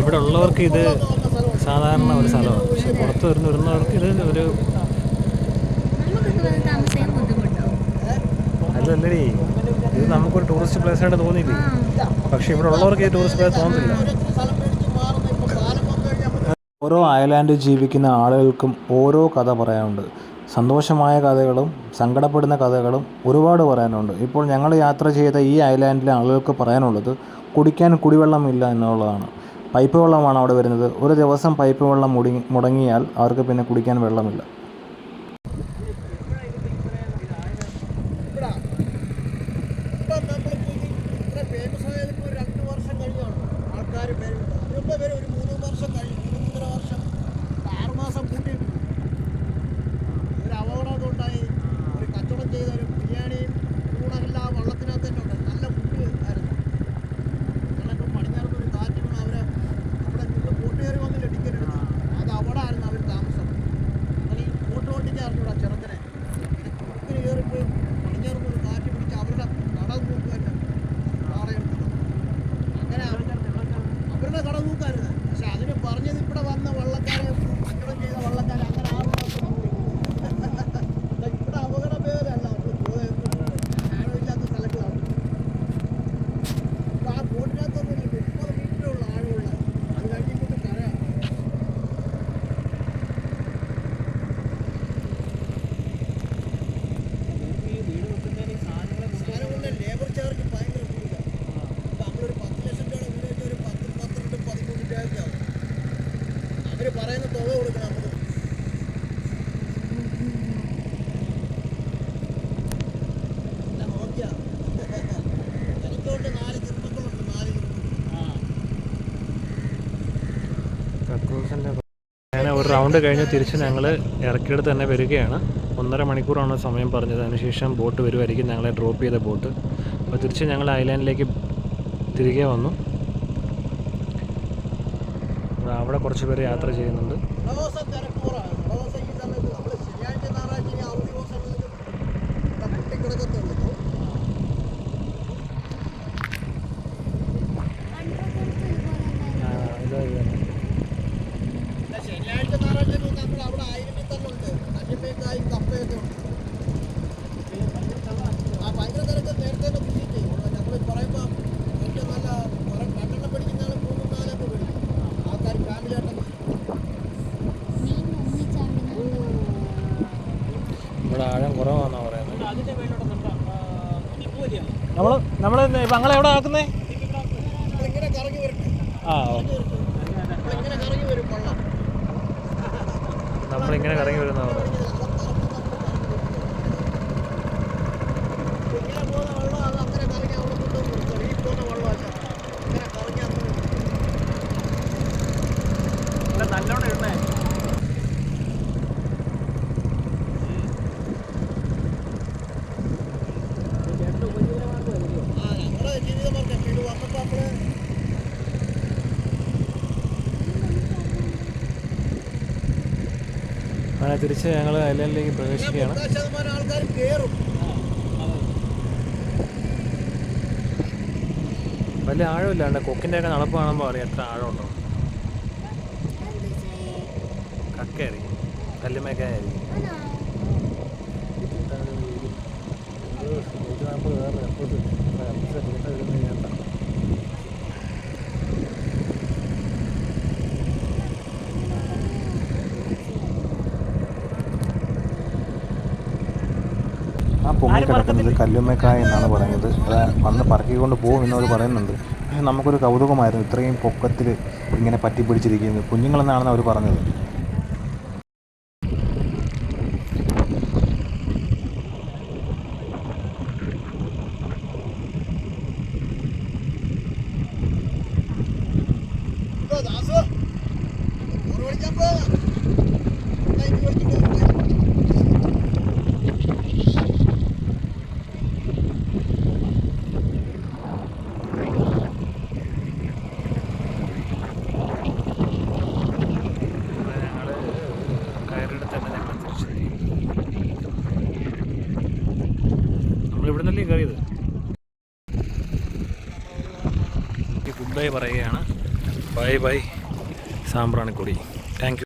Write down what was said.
ഇവിടെ ഉള്ളവർക്ക് ഇത് സാധാരണ ഒരു സ്ഥലമാണ്. പക്ഷെ പുറത്ത് വരുന്ന വരുന്നവർക്ക് ഇത് ഒരു അല്ലല്ലേ ഇത് നമുക്കൊരു ടൂറിസ്റ്റ് പ്ലേസ് ആയിട്ട് തോന്നിയില്ലേ? പക്ഷെ ഇവിടെ ഉള്ളവർക്ക് ഈ ടൂറിസ്റ്റ് പ്ലേസ് തോന്നുന്നില്ല ഓരോ അയലാൻഡിൽ ജീവിക്കുന്ന ആളുകൾക്കും ഓരോ കഥ പറയാനുണ്ട്. സന്തോഷമായ കഥകളും സങ്കടപ്പെടുന്ന കഥകളും ഒരുപാട് പറയാനുണ്ട്. ഇപ്പോൾ ഞങ്ങൾ യാത്ര ചെയ്ത ഈ ഐലാൻഡിലെ ആളുകൾക്ക് പറയാനുള്ളത് കുടിക്കാൻ കുടിവെള്ളമില്ല എന്നുള്ളതാണ്. പൈപ്പ് വെള്ളമാണ് അവിടെ വരുന്നത്. ഒരു ദിവസം പൈപ്പ് വെള്ളം മുടങ്ങി മുടങ്ങിയാൽ അവർക്ക് പിന്നെ കുടിക്കാൻ വെള്ളമില്ല. ആൾക്കാർ പേര് ഒരു മൂന്ന് വർഷം കഴിഞ്ഞു. മൂന്ന് മൂന്നര വർഷം. ആറ് മാസം കൂട്ടിയിട്ടുണ്ട് ഒരു അപകടം ഉണ്ടായി. ഒരു കച്ചവടം ചെയ്ത ഒരു ബിരിയാണിയും കൂടെല്ലാം വള്ളത്തിനകത്ത് തന്നെ ഉണ്ട്. നല്ല ഫുഡ് ആയിരുന്നു. ഞങ്ങളിപ്പോൾ പടിഞ്ഞാറ് ഒരു കാറ്റ് അവരെ അവിടെ നിന്ന് ബോട്ട് കയറി വന്നില്ല ടിക്കറ്റ് എടുത്ത് അത് അവിടെ ആയിരുന്നു അവർ താമസം. അങ്ങനെ ഈ ബോട്ട് ചെറുക്കനെ അവർ പറയുന്ന തുക കൊടുക്കണം നമുക്ക്. ഒരു റൗണ്ട് കഴിഞ്ഞ് തിരിച്ച് ഞങ്ങൾ ഇറക്കിയെടുത്ത് തന്നെ വരികയാണ്. ഒന്നര മണിക്കൂറാണ് സമയം പറഞ്ഞത്. അതിനുശേഷം ബോട്ട് വരുമായിരിക്കും ഞങ്ങളെ ഡ്രോപ്പ് ചെയ്ത ബോട്ട്. അപ്പോൾ തിരിച്ച് ഞങ്ങൾ ഐലാൻഡിലേക്ക് തിരികെ വന്നു. അവിടെ കുറച്ച് പേര് യാത്ര ചെയ്യുന്നുണ്ട്. ശനിയാഴ്ച ഞായറാഴ്ച അവധി പൊട്ടിക്കിടക്കത്തുള്ളൂ ആ, ഇത് ഇത് തന്നെ. പിന്നെ ശനിയാഴ്ച ഞായറാഴ്ച നമ്മൾ അവിടെ ആയിരത്തിൽ തന്നെ ഉണ്ട് കഞ്ഞിപ്പേക്കായും കപ്പയൊക്കെ ഉണ്ട് ആ ഭയങ്കര തിരക്ക് നേരത്തെ തന്നെ ബുക്കിംഗ് ചെയ്യും നമ്മൾ പറയുമ്പോൾ ഏറ്റവും നല്ല കുറെ രണ്ടെണ്ണം പഠിക്കുന്ന ആൾ മൂന്നും നാലൊക്കെ പഠിക്കും ആൾക്കാർ ഫാമിലി ആയിട്ടൊക്കെ മീൻ ഒന്നിച്ചാടുന്നുണ്ട് ഇവിടെ ആഴം കുറവാണെന്നാണ് പറയുന്നത്. നമ്മൾ നമ്മൾ ഞങ്ങളെ എവിടെ ആക്കുന്നേ? ആ നമ്മളിങ്ങനെ കറങ്ങി വരുന്ന പറയുന്നത് ഇങ്ങനെ പോകുന്ന വെള്ളം അത് അങ്ങനെ കറങ്ങി അവിടെ കൊണ്ടുവന്ന് നിർത്തും. ഈ പോകുന്ന വെള്ളമല്ല ഇങ്ങനെ കറങ്ങി അങ്ങനെ നല്ലോണം ഇടണേ ആ ഞങ്ങളുടെ ജീവിതമാർഗം ഇത് വന്നപ്പോൾ നമ്മൾ അങ്ങനെ തിരിച്ച് ഞങ്ങൾ ഐലൻഡിലേക്ക് പ്രവേശിക്കുകയാണ്. വലിയ ആഴമില്ലാണ്ട് കൊക്കിന്റെ ഒക്കെ നടപ്പ് കാണുമ്പോൾ അറിയാം എത്ര ആഴമുണ്ടോ. കക്കയായിരിക്കും കല്ലുമേക്കായിരിക്കും ആ പൊങ്ങി കിടക്കുന്നത് കല്ലുമ്മക്കായ എന്നാണ് പറയുന്നത്. വന്ന് പറക്കിക്കൊണ്ട് പോകും എന്നവർ പറയുന്നുണ്ട്. പക്ഷേ നമുക്കൊരു കൗതുകമായിരുന്നു ഇത്രയും പൊക്കത്തിൽ ഇങ്ങനെ പറ്റി പിടിച്ചിരിക്കുന്നത് കുഞ്ഞുങ്ങളെന്നാണെന്ന് അവർ പറഞ്ഞത്. ദാസു. എന്നാ ഇത് മേടിച്ചിട്ട് പോ. ഞങ്ങൾ കയറെടുത്ത് തന്നെ ഞങ്ങൾ തിരിച്ചത് നമ്മൾ ഇവിടെ നിന്നല്ലേ കയറിയത്? ഗുഡ് ബൈ പറയുകയാണ്. Bye bye. Sambranikodi. Thank you